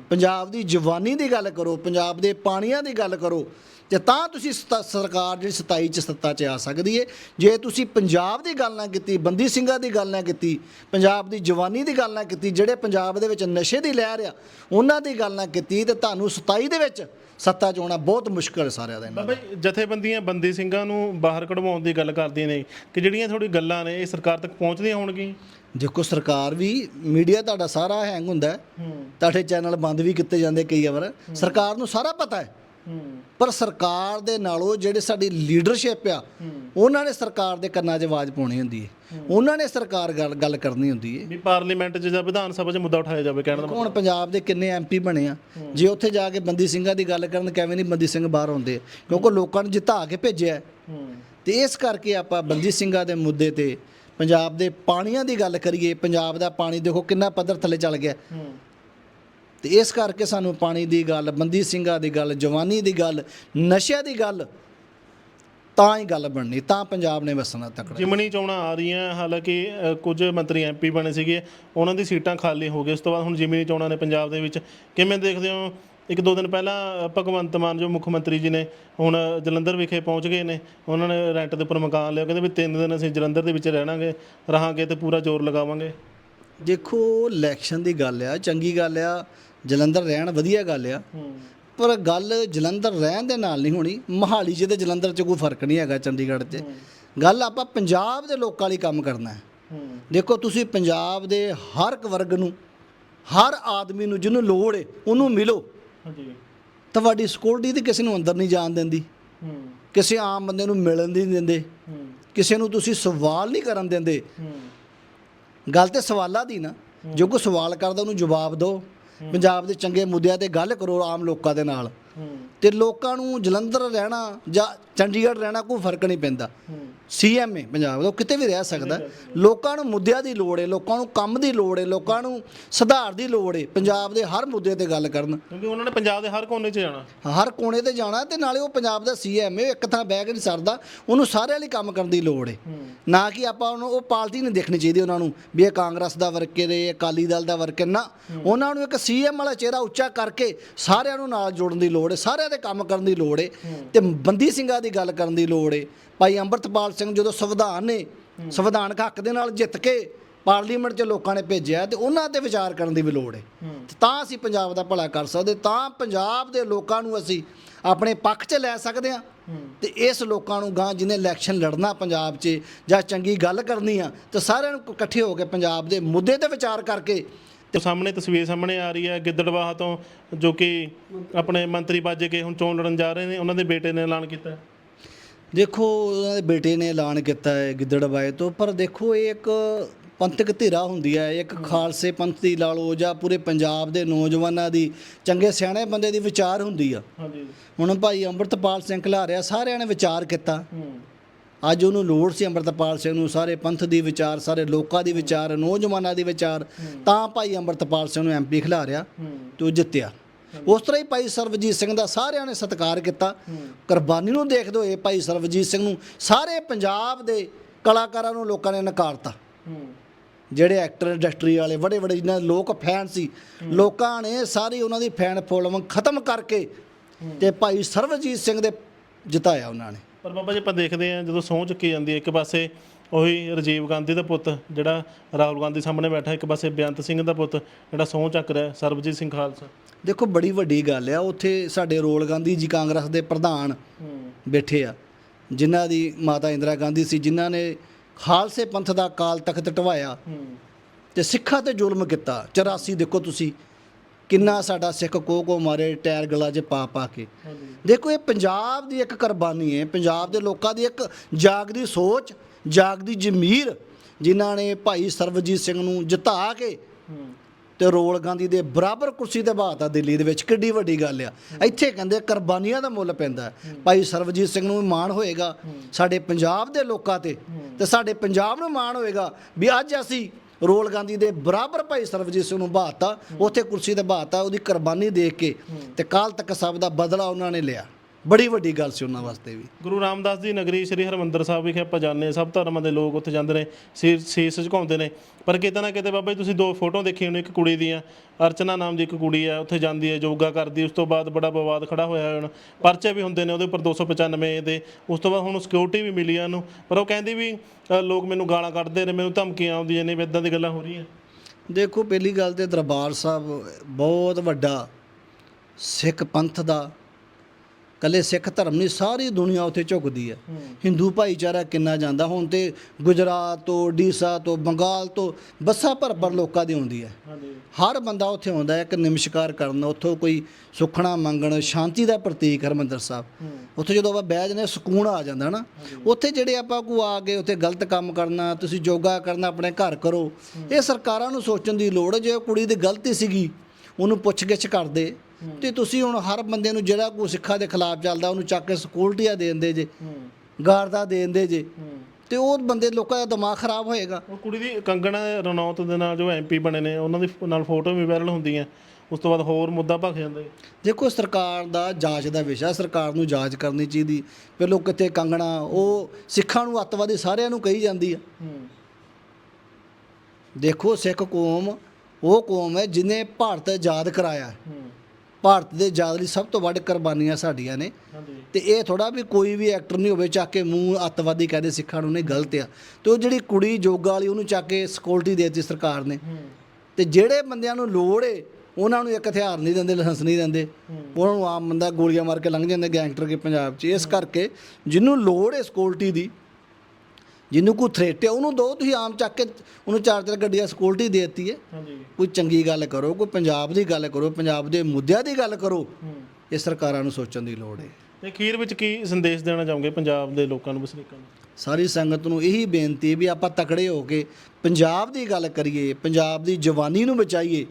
ਪੰਜਾਬ ਦੀ ਜਵਾਨੀ ਦੀ ਗੱਲ ਕਰੋ ਪੰਜਾਬ ਦੇ ਪਾਣੀਆਂ ਦੀ ਗੱਲ ਕਰੋ ਤੇ ਤਾਂ ਤੁਸੀਂ ਸਰਕਾਰ ਜਿਹੜੀ 27 ਚ ਸੱਤਾ 'ਚ ਆ ਸਕਦੀ ਏ। ਜੇ ਤੁਸੀਂ ਪੰਜਾਬ ਦੀ ਗੱਲ ਨਾ ਕੀਤੀ ਬੰਦੀ ਸਿੰਘਾਂ ਦੀ ਗੱਲ ਨਾ ਕੀਤੀ ਪੰਜਾਬ ਦੀ ਜਵਾਨੀ ਦੀ ਗੱਲ ਨਾ ਕੀਤੀ ਜਿਹੜੇ ਪੰਜਾਬ ਦੇ ਵਿੱਚ ਨਸ਼ੇ ਦੀ ਲਹਿਰ ਆ ਉਹਨਾਂ ਦੀ ਗੱਲ ਨਾ ਕੀਤੀ ਤੇ ਤੁਹਾਨੂੰ 27 ਦੇ ਵਿੱਚ ਸੱਤਾ 'ਚ ਆਉਣਾ ਬਹੁਤ ਮੁਸ਼ਕਲ ਸਾਰਿਆਂ ਦਾ ਇਹਨਾਂ ਦਾ। ਬਾਬਾ ਜਥੇਬੰਦੀਆਂ ਬੰਦੀ ਸਿੰਘਾਂ ਨੂੰ ਬਾਹਰ ਕਢਵਾਉਣ ਦੀ ਗੱਲ ਕਰਦੀਆਂ ਨੇ ਕਿ ਜਿਹੜੀਆਂ ਥੋੜੀ ਗੱਲਾਂ ਨੇ ਇਹ ਸਰਕਾਰ ਤੱਕ ਪਹੁੰਚਦੀਆਂ ਹੋਣਗੀਆਂ? ਦੇਖੋ ਸਰਕਾਰ ਵੀ ਮੀਡੀਆ ਤੁਹਾਡਾ ਸਾਰਾ ਹੈਂਗ ਹੁੰਦਾ ਹੈ। ਤੁਹਾਡੇ ਚੈਨਲ ਬੰਦ ਵੀ ਕੀਤੇ ਜਾਂਦੇ ਕਈ ਵਾਰ। ਸਰਕਾਰ ਨੂੰ ਸਾਰਾ ਪਤਾ ਹੈ। ਹੂੰ। ਪਰ ਸਰਕਾਰ ਦੇ ਨਾਲੋਂ ਜਿਹੜੇ ਸਾਡੀ ਲੀਡਰਸ਼ਿਪ ਆ ਉਹਨਾਂ ਨੇ ਸਰਕਾਰ ਦੇ ਕੰਨਾਂ 'ਚ ਆਵਾਜ਼ ਪਾਉਣੀ ਹੁੰਦੀ ਹੈ। ਉਹਨਾਂ ਨੇ ਸਰਕਾਰ ਗੱਲ ਗੱਲ ਕਰਨੀ ਹੁੰਦੀ ਹੈ। ਵੀ ਪਾਰਲੀਮੈਂਟ 'ਚ ਜਾਂ ਵਿਧਾਨ ਸਭਾ 'ਚ ਮੁੱਦਾ ਉਠਾਇਆ ਜਾਵੇ ਕਹਿਣ ਦਾ ਹੁਣ ਪੰਜਾਬ ਦੇ ਕਿੰਨੇ ਐਮਪੀ ਬਣੇ ਆ। ਜੇ ਉੱਥੇ ਜਾ ਕੇ ਬੰਦੀ ਸਿੰਘਾਂ ਦੀ ਗੱਲ ਕਰਨ ਕਿਵੇਂ ਨਹੀਂ ਬੰਦੀ ਸਿੰਘ ਬਾਹਰ ਆਉਂਦੇ? ਕਿਉਂਕਿ ਲੋਕਾਂ ਨੂੰ ਜਿੱਤਾ ਕੇ ਭੇਜਿਆ ਤੇ ਇਸ ਕਰਕੇ ਆਪਾਂ ਬੰਦੀ ਸਿੰਘਾਂ ਦੇ ਮੁੱਦੇ ਤੇ ਪੰਜਾਬ ਦੇ ਪਾਣੀਆਂ ਦੀ ਗੱਲ ਕਰੀਏ ਪੰਜਾਬ ਦਾ ਪਾਣੀ ਦੇਖੋ ਕਿੰਨਾ ਪੱਧਰ ਥੱਲੇ ਚੱਲ ਗਿਆ। ਤੇ ਇਸ ਕਰਕੇ ਸਾਨੂੰ ਪਾਣੀ ਦੀ ਗੱਲ ਬੰਦੀ ਸਿੰਘਾਂ ਦੀ ਗੱਲ ਜਵਾਨੀ ਦੀ ਗੱਲ ਨਸ਼ਿਆਂ ਦੀ ਗੱਲ ਤਾਂ ਹੀ ਗੱਲ ਬਣਨੀ ਤਾਂ ਪੰਜਾਬ ਨੇ ਵਸਣਾ ਤੱਕੜਾ। ਜਿਮਣੀ ਚੋਣਾਂ ਆ ਰਹੀਆਂ ਹਾਲਾਂਕਿ ਅ, ਕੁਝ ਮੰਤਰੀ ਐਮਪੀ ਬਣੇ ਸੀਗੇ ਉਹਨਾਂ ਦੀ ਸੀਟਾਂ ਖਾਲੀ ਹੋ ਗਈਆਂ। ਉਸ ਤੋਂ ਬਾਅਦ ਹੁਣ ਜਿਮਣੀ ਚੋਣਾਂ ਨੇ ਪੰਜਾਬ ਦੇ ਵਿੱਚ ਕਿਵੇਂ ਦੇਖਦੇ ਹੋ? ਇੱਕ ਦੋ ਦਿਨ ਪਹਿਲਾਂ ਭਗਵੰਤ ਮਾਨ ਜੋ ਮੁੱਖ ਮੰਤਰੀ ਜੀ ਨੇ ਹੁਣ ਜਲੰਧਰ ਵਿਖੇ ਪਹੁੰਚ ਗਏ ਨੇ ਉਹਨਾਂ ਨੇ ਰੈਂਟ ਦੇ ਉੱਪਰ ਮਕਾਨ ਲਿਆ ਕਹਿੰਦੇ ਵੀ ਤਿੰਨ ਦਿਨ ਅਸੀਂ ਜਲੰਧਰ ਦੇ ਵਿੱਚ ਰਹਿਣਾਂਗੇ ਰਹਾਂਗੇ ਤੇ ਪੂਰਾ ਜ਼ੋਰ ਲਗਾਵਾਂਗੇ। ਦੇਖੋ ਇਲੈਕਸ਼ਨ ਦੀ ਗੱਲ ਆ ਚੰਗੀ ਗੱਲ ਆ ਜਲੰਧਰ ਰਹਿਣ ਵਧੀਆ ਗੱਲ ਆ। ਪਰ ਗੱਲ ਜਲੰਧਰ ਰਹਿਣ ਦੇ ਨਾਲ ਨਹੀਂ ਹੋਣੀ ਮਹਾਲੀ 'ਚ ਤੇ ਜਲੰਧਰ 'ਚ ਕੋਈ ਫ਼ਰਕ ਨਹੀਂ ਹੈਗਾ ਚੰਡੀਗੜ੍ਹ 'ਚ। ਗੱਲ ਆਪਾਂ ਪੰਜਾਬ ਦੇ ਲੋਕਾਂ ਲਈ ਕੰਮ ਕਰਨਾ ਹੈ। ਹੂੰ। ਦੇਖੋ ਤੁਸੀਂ ਪੰਜਾਬ ਦੇ ਹਰ ਇੱਕ ਵਰਗ ਨੂੰ ਹਰ ਆਦਮੀ ਨੂੰ ਜਿਹਨੂੰ ਲੋੜ ਹੈ ਉਹਨੂੰ ਮਿਲੋ। ਹਾਂਜੀ। ਤੁਹਾਡੀ ਸਿਕਿਉਰਿਟੀ ਤੇ ਕਿਸੇ ਨੂੰ ਅੰਦਰ ਨਹੀਂ ਜਾਣ ਦਿੰਦੀ। ਹੂੰ। ਕਿਸੇ ਆਮ ਬੰਦੇ ਨੂੰ ਮਿਲਣ ਨਹੀਂ ਦਿੰਦੇ। ਹੂੰ। ਕਿਸੇ ਨੂੰ ਤੁਸੀਂ ਸਵਾਲ ਨਹੀਂ ਕਰਨ ਦਿੰਦੇ। ਹੂੰ। ਗੱਲ ਤੇ ਸਵਾਲਾਂ ਦੀ ਨਾ। ਜੋ ਕੋਈ ਸਵਾਲ ਕਰਦਾ ਉਹਨੂੰ ਜਵਾਬ ਦਿਓ। ਪੰਜਾਬ ਦੇ ਚੰਗੇ ਮੁੱਦਿਆਂ ਤੇ ਗੱਲ ਕਰੋ ਆਮ ਲੋਕਾਂ ਦੇ ਨਾਲ। ਹੂੰ ਤੇ ਲੋਕਾਂ ਨੂੰ ਜਲੰਧਰ ਰਹਿਣਾ ਜਾਂ ਚੰਡੀਗੜ੍ਹ ਰਹਿਣਾ ਕੋਈ ਫ਼ਰਕ ਨਹੀਂ ਪੈਂਦਾ। ਸੀਐਮ ਹੈ ਪੰਜਾਬ ਦਾ ਉਹ ਕਿਤੇ ਵੀ ਰਹਿ ਸਕਦਾ। ਲੋਕਾਂ ਨੂੰ ਮੁੱਦਿਆਂ ਦੀ ਲੋੜ ਹੈ ਲੋਕਾਂ ਨੂੰ ਕੰਮ ਦੀ ਲੋੜ ਹੈ ਲੋਕਾਂ ਨੂੰ ਸੁਧਾਰ ਦੀ ਲੋੜ ਹੈ ਪੰਜਾਬ ਦੇ ਹਰ ਮੁੱਦੇ ਤੇ ਗੱਲ ਕਰਨ। ਕਿਉਂਕਿ ਉਹਨਾਂ ਨੇ ਪੰਜਾਬ ਦੇ ਹਰ ਕੋਨੇ 'ਚ ਜਾਣਾ। ਹਰ ਕੋਨੇ ਤੇ ਜਾਣਾ ਤੇ ਨਾਲੇ ਉਹ ਪੰਜਾਬ ਦਾ ਸੀਐਮ ਹੈ ਇੱਕ ਥਾਂ ਬਹਿ ਕੇ ਨਹੀਂ ਸਰਦਾ ਉਹਨੂੰ ਸਾਰਿਆਂ ਲਈ ਕੰਮ ਕਰਨ ਦੀ ਲੋੜ ਹੈ ਨਾ ਕਿ ਆਪਾਂ ਉਹਨੂੰ ਉਹ ਪਾਰਟੀ ਨਹੀਂ ਦੇਖਣੀ ਚਾਹੀਦੀ ਉਹਨਾਂ ਨੂੰ ਵੀ ਇਹ ਕਾਂਗਰਸ ਦਾ ਵਰਕਰ ਹੈ ਅਕਾਲੀ ਦਲ ਦਾ ਵਰਕਰ ਨਾ ਉਹਨਾਂ ਨੂੰ ਇੱਕ ਸੀਐਮ ਵਾਲਾ ਚਿਹਰਾ ਉੱਚਾ ਕਰਕੇ ਸਾਰਿਆਂ ਨੂੰ ਨਾਲ ਜੋੜਨ ਦੀ ਲੋੜ ਹੈ ਸਾਰਿਆਂ ਦੇ ਕੰਮ ਕਰਨ ਦੀ ਲੋੜ ਹੈ ਤੇ ਬੰਦੀ ਸਿੰਘਾਂ ਦੀ ਗੱਲ ਕਰਨ ਦੀ ਲੋੜ ਹੈ ਭਾਈ ਅੰਮ੍ਰਿਤਪਾਲ ਸਿੰਘ ਜਦੋਂ ਸੰਵਿਧਾਨ ਨੇ, ਸੰਵਿਧਾਨਕ ਹੱਕ ਦੇ ਨਾਲ ਜਿੱਤ ਕੇ ਪਾਰਲੀਮੈਂਟ 'ਚ ਲੋਕਾਂ ਨੇ ਭੇਜਿਆ ਤੇ ਉਹਨਾਂ ਤੇ ਵਿਚਾਰ ਕਰਨ ਦੀ ਵੀ ਲੋੜ ਹੈ ਤਾਂ ਅਸੀਂ ਪੰਜਾਬ ਦਾ ਭਲਾ ਕਰ ਸਕਦੇ, ਤਾਂ ਪੰਜਾਬ ਦੇ ਲੋਕਾਂ ਨੂੰ ਅਸੀਂ ਆਪਣੇ ਪੱਖ 'ਚ ਲੈ ਸਕਦੇ ਹਾਂ ਤੇ ਇਸ ਲੋਕਾਂ ਨੂੰ ਗਾਂ ਜਿਹਨੇ ਇਲੈਕਸ਼ਨ ਲੜਨਾ ਪੰਜਾਬ 'ਚ ਜਾਂ ਚੰਗੀ ਗੱਲ ਕਰਨੀ ਆ ਤੇ ਸਾਰਿਆਂ ਨੂੰ ਇਕੱਠੇ ਹੋ ਕੇ ਪੰਜਾਬ ਦੇ ਮੁੱਦੇ ਤੇ ਵਿਚਾਰ ਕਰਕੇ ਤੇ ਸਾਹਮਣੇ ਤਸਵੀਰ ਸਾਹਮਣੇ ਆ ਰਹੀ ਹੈ ਗਿੱਦੜਵਾਹ ਤੋਂ ਜੋ ਕਿ ਆਪਣੇ ਮੰਤਰੀ ਬਾਜੇ ਕੇ ਹੁਣ ਚੋਣ ਲੜਨ ਜਾ ਰਹੇ ਨੇ ਉਹਨਾਂ ਦੇ ਬੇਟੇ ਨੇ ਐਲਾਨ ਕੀਤਾ ਹੈ। ਦੇਖੋ ਉਹਨਾਂ ਦੇ ਬੇਟੇ ਨੇ ਐਲਾਨ ਕੀਤਾ ਹੈ ਗਿੱਦੜਬਾਏ ਤੋਂ ਪਰ ਦੇਖੋ ਇਹ ਇੱਕ ਪੰਥਕ ਧਿਰਾ ਹੁੰਦੀ ਹੈ ਇੱਕ ਖਾਲਸੇ ਪੰਥ ਦੀ ਲਾ ਲਓ ਜਾਂ ਪੂਰੇ ਪੰਜਾਬ ਦੇ ਨੌਜਵਾਨਾਂ ਦੀ ਚੰਗੇ ਸਿਆਣੇ ਬੰਦੇ ਦੀ ਵਿਚਾਰ ਹੁੰਦੀ ਆ। ਹਾਂਜੀ। ਹੁਣ ਭਾਈ ਅੰਮ੍ਰਿਤਪਾਲ ਸਿੰਘ ਖਿਲਾਰਿਆ ਸਾਰਿਆਂ ਨੇ ਵਿਚਾਰ ਕੀਤਾ। ਹੂੰ। ਅੱਜ ਉਹਨੂੰ ਲੋੜ ਸੀ ਅੰਮ੍ਰਿਤਪਾਲ ਸਿੰਘ ਨੂੰ, ਸਾਰੇ ਪੰਥ ਦੀ ਵਿਚਾਰ, ਸਾਰੇ ਲੋਕਾਂ ਦੀ ਵਿਚਾਰ, ਨੌਜਵਾਨਾਂ ਦੀ ਵਿਚਾਰ, ਤਾਂ ਭਾਈ ਅੰਮ੍ਰਿਤਪਾਲ ਸਿੰਘ ਨੂੰ ਐਮਪੀ ਖਿਲਾਰਿਆ ਹੂੰ ਤੇ ਉਹ ਜਿੱਤਿਆ। ਉਸ ਤਰ੍ਹਾਂ ਹੀ ਭਾਈ ਸਰਬਜੀਤ ਸਿੰਘ ਦਾ ਸਾਰਿਆਂ ਨੇ ਸਤਿਕਾਰ ਕੀਤਾ। ਕੁਰਬਾਨੀ ਨੂੰ ਦੇਖਦੇ ਹੋਏ ਭਾਈ ਸਰਬਜੀਤ ਸਿੰਘ ਨੂੰ ਸਾਰੇ ਪੰਜਾਬ ਦੇ ਕਲਾਕਾਰਾਂ ਨੂੰ ਲੋਕਾਂ ਨੇ ਨਕਾਰਤਾ। ਜਿਹੜੇ ਐਕਟਰ, ਇੰਡਸਟਰੀ ਵਾਲੇ ਬੜੇ ਬੜੇ ਜਿਨ੍ਹਾਂ ਲੋਕ ਫੈਨ ਸੀ, ਲੋਕਾਂ ਨੇ ਸਾਰੀ ਉਹਨਾਂ ਦੀ ਫੈਨ ਫੋਲੋਇੰਗ ਖਤਮ ਕਰਕੇ ਤੇ ਭਾਈ ਸਰਬਜੀਤ ਸਿੰਘ ਦੇ ਜਿਤਾਇਆ ਉਹਨਾਂ ਨੇ। ਪਰ ਬਾਬਾ ਜੀ ਆਪਾਂ ਦੇਖਦੇ ਹਾਂ ਜਦੋਂ ਸਹੁੰ ਚੁੱਕੀ ਜਾਂਦੀ ਹੈ ਇੱਕ ਪਾਸੇ ਉਹੀ ਰਾਜੀਵ ਗਾਂਧੀ ਦਾ ਪੁੱਤ ਜਿਹੜਾ ਰਾਹੁਲ ਗਾਂਧੀ ਸਾਹਮਣੇ ਬੈਠਾ ਇੱਕ ਪਾਸੇ ਬੇਅੰਤ ਸਿੰਘ ਦਾ ਪੁੱਤ ਜਿਹੜਾ ਸਹੁੰ ਚੱਕ ਰਿਹਾ ਸਰਬਜੀਤ ਸਿੰਘ ਖਾਲਸਾ। ਦੇਖੋ ਬੜੀ ਵੱਡੀ ਗੱਲ ਆ ਉੱਥੇ ਸਾਡੇ ਰੋਲ ਗਾਂਧੀ ਜੀ ਕਾਂਗਰਸ ਦੇ ਪ੍ਰਧਾਨ ਬੈਠੇ ਆ ਜਿਨ੍ਹਾਂ ਦੀ ਮਾਤਾ ਇੰਦਰਾ ਗਾਂਧੀ ਸੀ ਜਿਨ੍ਹਾਂ ਨੇ ਖਾਲਸੇ ਪੰਥ ਦਾ ਕਾਲ ਤਖਤ ਢਵਾਇਆ ਤੇ ਸਿੱਖਾਂ ਤੇ ਜ਼ੁਲਮ ਕੀਤਾ। 84 ਦੇਖੋ ਤੁਸੀਂ ਕਿੰਨਾ ਸਾਡਾ ਸਿੱਖ ਕੋ ਕੋ ਮਾਰੇ ਟਾਇਰ ਗਲਾ 'ਚ ਪਾ ਪਾ ਕੇ। ਦੇਖੋ ਇਹ ਪੰਜਾਬ ਦੀ ਇੱਕ ਕੁਰਬਾਨੀ ਹੈ। ਪੰਜਾਬ ਦੇ ਲੋਕਾਂ ਦੀ ਇੱਕ ਜਾਗਦੀ ਸੋਚ, ਜਾਗਦੀ ਜ਼ਮੀਰ, ਜਿਨ੍ਹਾਂ ਨੇ ਭਾਈ ਸਰਵਜੀਤ ਸਿੰਘ ਨੂੰ ਜਿਤਾ ਕੇ ਤੇ ਰੋਲ ਗਾਂਧੀ ਦੇ ਬਰਾਬਰ ਕੁਰਸੀ ਤੇ ਬਾਤਾ ਦਿੱਲੀ ਦੇ ਵਿੱਚ। ਕਿੱਡੀ ਵੱਡੀ ਗੱਲ ਆ। ਇੱਥੇ ਕਹਿੰਦੇ ਕੁਰਬਾਨੀਆਂ ਦਾ ਮੁੱਲ ਪੈਂਦਾ ਭਾਈ ਸਰਵਜੀਤ ਸਿੰਘ ਨੂੰ ਵੀ ਮਾਣ ਹੋਏਗਾ। ਸਾਡੇ ਪੰਜਾਬ ਦੇ ਲੋਕਾਂ ਤੇ ਤੇ ਸਾਡੇ ਪੰਜਾਬ ਨੂੰ ਮਾਣ ਹੋਏਗਾ ਵੀ ਅੱਜ ਅਸੀਂ ਰੋਲ ਗਾਂਧੀ ਦੇ ਬਰਾਬਰ ਭਾਈ ਸਰਵਜੀਤ ਸਿੰਘ ਨੂੰ ਬਾਤਾ ਉੱਥੇ ਕੁਰਸੀ ਤੇ ਬਾਤਾ ਉਹਦੀ ਕੁਰਬਾਨੀ ਦੇਖ ਕੇ ਤੇ ਕਾਲ ਤੱਕ ਸਭ ਦਾ ਬਦਲਾ ਉਹਨਾਂ ਨੇ ਲਿਆ। ਬੜੀ ਵੱਡੀ ਗੱਲ ਸੀ ਉਹਨਾਂ ਵਾਸਤੇ ਵੀ। ਗੁਰੂ ਰਾਮਦਾਸ ਦੀ ਨਗਰੀ ਸ੍ਰੀ ਹਰਮੰਦਰ ਸਾਹਿਬ ਵਿਖੇ ਆਪਾਂ ਜਾਂਦੇ ਸਭ ਧਰਮਾਂ ਦੇ ਲੋਕ ਉੱਥੇ ਜਾਂਦੇ ਨੇ ਸੀਸ ਸੀਸ ਝੁਕਾਉਂਦੇ ਨੇ। ਪਰ ਕਿਤੇ ਨਾ ਕਿਤੇ ਬਾਬਾ ਜੀ ਤੁਸੀਂ ਦੋ ਫੋਟੋ ਦੇਖੀ ਹੋਣੀ ਇੱਕ ਕੁੜੀ ਦੀਆਂ ਅਰਚਨਾ ਨਾਮ ਦੀ ਇੱਕ ਕੁੜੀ ਹੈ ਉੱਥੇ ਜਾਂਦੀ ਹੈ ਯੋਗਾ ਕਰਦੀ ਉਸ ਤੋਂ ਬਾਅਦ ਬੜਾ ਵਿਵਾਦ ਖੜਾ ਹੋਇਆ ਹੁਣ। ਪਰਚੇ ਵੀ ਹੁੰਦੇ ਨੇ ਉਹਦੇ ਉੱਪਰ 295 ਦੇ ਉਸ ਤੋਂ ਬਾਅਦ ਹੁਣ ਸਿਕਿਉਰਿਟੀ ਵੀ ਮਿਲੀ ਆ ਉਹਨੂੰ। ਪਰ ਉਹ ਕਹਿੰਦੀ ਵੀ ਅ, ਲੋਕ ਮੈਨੂੰ ਗਾਲਾਂ ਕੱਢਦੇ ਨੇ ਮੈਨੂੰ ਧਮਕੀਆਂ ਆਉਂਦੀਆਂ ਨੇ ਵੀ ਇਦਾਂ ਦੀ ਗੱਲਾਂ ਹੋ ਰਹੀਆਂ। ਦੇਖੋ ਪਹਿਲੀ ਗੱਲ ਤੇ ਦਰਬਾਰ ਸਾਹਿਬ ਬਹੁਤ ਵੱਡਾ ਸਿੱਖ ਪੰਥ ਦਾ ਕੱਲੇ ਸਿੱਖ ਧਰਮ ਨਹੀਂ ਸਾਰੀ ਦੁਨੀਆ ਉੱਥੇ ਝੁਕਦੀ ਹੈ। ਹਿੰਦੂ ਭਾਈਚਾਰਾ ਕਿੰਨਾ ਜਾਂਦਾ ਹੁਣ ਤੇ ਗੁਜਰਾਤ ਤੋਂ ਓਡੀਸ਼ਾ ਤੋਂ ਬੰਗਾਲ ਤੋਂ ਬੱਸਾਂ ਭਰ ਭਰ ਲੋਕਾਂ ਦੀ ਆਉਂਦੀ ਹੈ। ਹਰ ਬੰਦਾ ਉੱਥੇ ਆਉਂਦਾ ਹੈ ਇੱਕ ਨਮਸਕਾਰ ਕਰਨ ਉੱਥੋਂ ਕੋਈ ਸੁਖਣਾ ਮੰਗਣ ਸ਼ਾਂਤੀ ਦਾ ਪ੍ਰਤੀਕ ਹਰਮੰਦਰ ਸਾਹਿਬ। ਉੱਥੇ ਜਦੋਂ ਆਪਾਂ ਬਹਿ ਜਾਂਦੇ ਸਕੂਨ ਆ ਜਾਂਦਾ ਨਾ ਉੱਥੇ ਜਿਹੜੇ ਆਪਾਂ ਕੋ ਆ ਕੇ ਉੱਥੇ ਗਲਤ ਕੰਮ ਕਰਨਾ ਤੁਸੀਂ ਯੋਗਾ ਕਰਨਾ ਆਪਣੇ ਘਰ ਕਰੋ ਇਹ ਸਰਕਾਰਾਂ ਨੂੰ ਸੋਚਣ ਦੀ ਲੋੜ ਜੇ ਕੁੜੀ ਦੀ ਗਲਤੀ ਸੀਗੀ ਉਹਨੂੰ ਪੁੱਛ-ਗਿੱਛ ਕਰਦੇ। ਤੇ ਤੁਸੀਂ ਹੁਣ ਹਰ ਬੰਦੇ ਨੂੰ ਜਿਹੜਾ ਕੋ ਸਿੱਖਾਂ ਦੇ ਖਿਲਾਫ ਚੱਲਦਾ ਉਹਨੂੰ ਚੱਕ ਕੇ ਸਕਿਉਰਟੀਆਂ ਦੇ ਦਿੰਦੇ ਜੇ ਗਾਰਦਾ ਦੇ ਦਿੰਦੇ ਜੇ। ਤੇ ਉਹ ਬੰਦੇ ਲੋਕਾਂ ਦਾ ਦਿਮਾਗ ਖਰਾਬ ਹੋਏਗਾ। ਉਹ ਕੁੜੀ ਦੀ ਕੰਗਣਾ ਰਣੌਤ ਦੇ ਨਾਲ ਜੋ ਐਮਪੀ ਬਣੇ ਨੇ ਉਹਨਾਂ ਦੀ ਨਾਲ ਫੋਟੋ ਵੀ ਵਾਇਰਲ ਹੁੰਦੀਆਂ। ਉਸ ਤੋਂ ਬਾਅਦ ਹੋਰ ਮੁੱਦਾ ਭਖ ਜਾਂਦੇ। ਦੇਖੋ ਸਰਕਾਰ ਦਾ ਜਾਂਚ ਦਾ ਵਿਸ਼ਾ ਸਰਕਾਰ ਨੂੰ ਜਾਂਚ ਕਰਨੀ ਚਾਹੀਦੀ। ਪਹਿਲੋਂ ਕਿੱਥੇ ਕੰਗਣਾ ਉਹ ਸਿੱਖਾਂ ਨੂੰ ਅੱਤਵਾਦੀ ਸਾਰਿਆਂ ਨੂੰ ਕਹੀ ਜਾਂਦੀ ਆ। ਦੇਖੋ ਸਿੱਖ ਕੌਮ ਉਹ ਕੌਮ ਹੈ ਜਿਨੇ ਭਾਰਤ ਆਜ਼ਾਦ ਕਰਾਇਆ। ਭਾਰਤ ਦੇ ਆਜ਼ਾਦ ਲਈ ਸਭ ਤੋਂ ਵੱਧ ਕੁਰਬਾਨੀਆਂ ਸਾਡੀਆਂ ਨੇ। ਤੇ ਇਹ ਥੋੜਾ ਵੀ ਕੋਈ ਵੀ ਐਕਟਰ ਨਹੀਂ ਹੋਵੇ ਚੱਕ ਕੇ ਮੂੰਹ ਅੱਤਵਾਦੀ ਕਹਦੇ ਸਿੱਖਾਂ ਨੂੰ ਨਹੀਂ ਗਲਤ ਆ। ਤੇ ਉਹ ਜਿਹੜੀ ਕੁੜੀ ਜੋਗਾ ਵਾਲੀ ਉਹਨੂੰ ਚੱਕ ਕੇ ਸਿਕਿਉਰਿਟੀ ਦੇਤੀ ਸਰਕਾਰ ਨੇ। ਤੇ ਜਿਹੜੇ ਬੰਦਿਆਂ ਨੂੰ ਲੋੜ ਏ ਉਹਨਾਂ ਨੂੰ ਇੱਕ ਹਥਿਆਰ ਨਹੀਂ ਦਿੰਦੇ ਲਾਇਸੈਂਸ ਨਹੀਂ ਦਿੰਦੇ। ਉਹਨਾਂ ਨੂੰ ਆਮ ਬੰਦਾ ਗੋਲੀਆਂ ਮਾਰ ਕੇ ਲੰਘ ਜਾਂਦੇ ਗੈਂਗਸਟਰ ਕੇ ਪੰਜਾਬ 'ਚ। ਇਸ ਕਰਕੇ ਜਿਹਨੂੰ ਲੋੜ ਏ ਸਿਕਿਉਰਿਟੀ ਦੀ ਜਿਹਨੂੰ ਕੋਈ ਥ੍ਰੈਟ ਹੈ ਉਹਨੂੰ ਦੋ ਤੁਸੀਂ ਆਮ ਚੱਕ ਕੇ ਉਹਨੂੰ ਚਾਰ ਚਾਰ ਗੱਡੀਆਂ ਸਿਕਿਉਰਿਟੀ ਦੇ ਦਿੱਤੀ ਹੈ। ਹਾਂਜੀ। ਕੋਈ ਚੰਗੀ ਗੱਲ ਕਰੋ ਕੋਈ ਪੰਜਾਬ ਦੀ ਗੱਲ ਕਰੋ ਪੰਜਾਬ ਦੇ ਮੁੱਦਿਆਂ ਦੀ ਗੱਲ ਕਰੋ ਇਹ ਸਰਕਾਰਾਂ ਨੂੰ ਸੋਚਣ ਦੀ ਲੋੜ ਹੈ। ਤੇ ਅਖੀਰ ਵਿੱਚ ਕੀ ਸੰਦੇਸ਼ ਦੇਣਾ ਚਾਹੋਗੇ ਪੰਜਾਬ ਦੇ ਲੋਕਾਂ ਨੂੰ ਵਸਨੀਕਾਂ ਨੂੰ? ਸਾਰੀ ਸੰਗਤ ਨੂੰ ਇਹੀ ਬੇਨਤੀ ਹੈ ਵੀ ਆਪਾਂ ਤਕੜੇ ਹੋ ਕੇ ਪੰਜਾਬ ਦੀ ਗੱਲ ਕਰੀਏ ਪੰਜਾਬ ਦੀ ਜਵਾਨੀ ਨੂੰ ਬਚਾਈਏ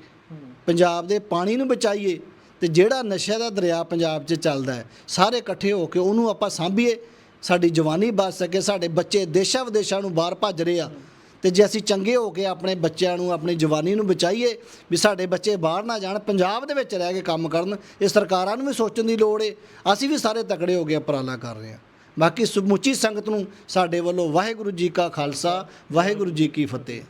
ਪੰਜਾਬ ਦੇ ਪਾਣੀ ਨੂੰ ਬਚਾਈਏ ਤੇ ਜਿਹੜਾ ਨਸ਼ਿਆਂ ਦਾ ਦਰਿਆ ਪੰਜਾਬ 'ਚ ਚੱਲਦਾ ਹੈ ਸਾਰੇ ਇਕੱਠੇ ਹੋ ਕੇ ਉਹਨੂੰ ਆਪਾਂ ਸਾਂਭੀਏ। ਸਾਡੀ ਜਵਾਨੀ ਬਚ ਸਕੇ, ਸਾਡੇ ਬੱਚੇ ਦੇਸ਼ਾਂ ਵਿਦੇਸ਼ਾਂ ਨੂੰ ਬਾਹਰ ਭੱਜ ਰਹੇ ਆ। ਤੇ ਜੇ ਅਸੀਂ ਚੰਗੇ ਹੋ ਕੇ ਆਪਣੇ ਬੱਚਿਆਂ ਨੂੰ, ਆਪਣੀ ਜਵਾਨੀ ਨੂੰ ਬਚਾਈਏ, ਵੀ ਸਾਡੇ ਬੱਚੇ ਬਾਹਰ ਨਾ ਜਾਣ, ਪੰਜਾਬ ਦੇ ਵਿੱਚ ਰਹਿ ਕੇ ਕੰਮ ਕਰਨ, ਇਹ ਸਰਕਾਰਾਂ ਨੂੰ ਵੀ ਸੋਚਣ ਦੀ ਲੋੜ ਏ। ਅਸੀਂ ਵੀ ਸਾਰੇ ਤਕੜੇ ਹੋ ਕੇ ਉਪਰਾਲਾ ਕਰ ਰਹੇ ਹਾਂ ਬਾਕੀ ਸਮੁੱਚੀ ਸੰਗਤ ਨੂੰ ਸਾਡੇ ਵੱਲੋਂ ਵਾਹਿਗੁਰੂ ਜੀ ਕਾ ਖਾਲਸਾ, ਵਾਹਿਗੁਰੂ ਜੀ ਕੀ ਫਤਿਹ।